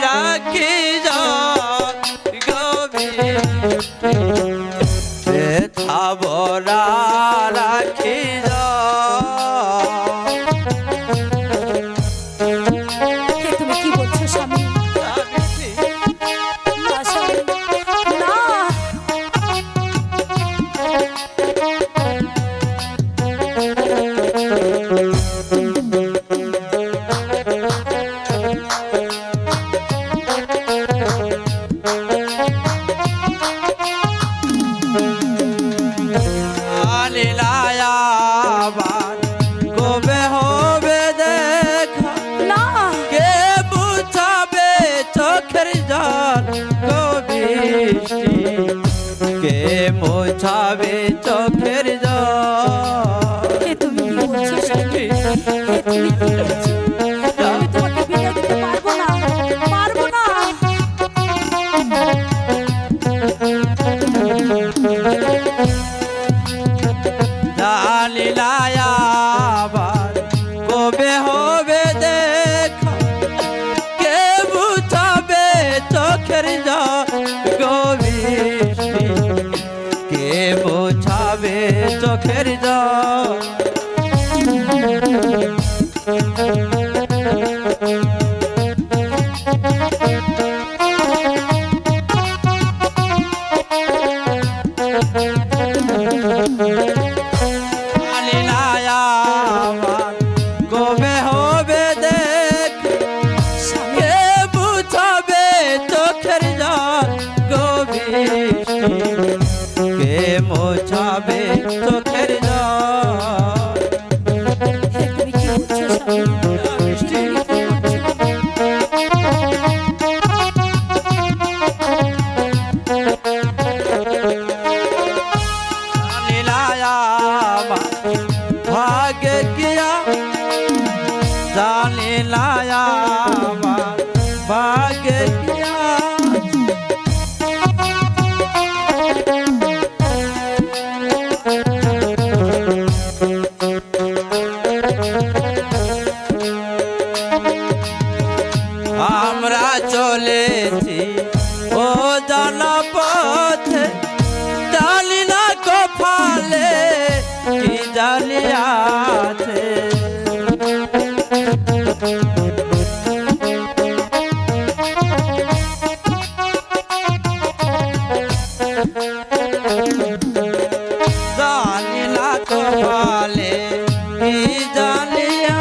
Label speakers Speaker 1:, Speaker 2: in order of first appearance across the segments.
Speaker 1: রাখি
Speaker 2: যা গভীর থাবরা
Speaker 1: ফিরায়া কবে হবে দেখা?
Speaker 2: না।
Speaker 1: কে বুঝাবে চোখের জল? কবিষ্টি কে মোছাবে চোখের জল?
Speaker 2: তুমি?
Speaker 1: আবার। কবে হবে দেখা? কে বুঝাবে চোখের গভীর কে বোঝাবে চোখের জ মোছাবে চোখের জল। ভাগ্য কিয়া জানি লায়া কপালে
Speaker 2: জালিয়া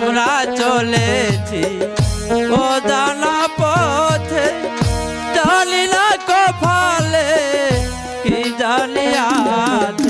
Speaker 1: আমরা চলেছি। ও দানা পথে জানি না কপালে কি জানি
Speaker 2: আজ।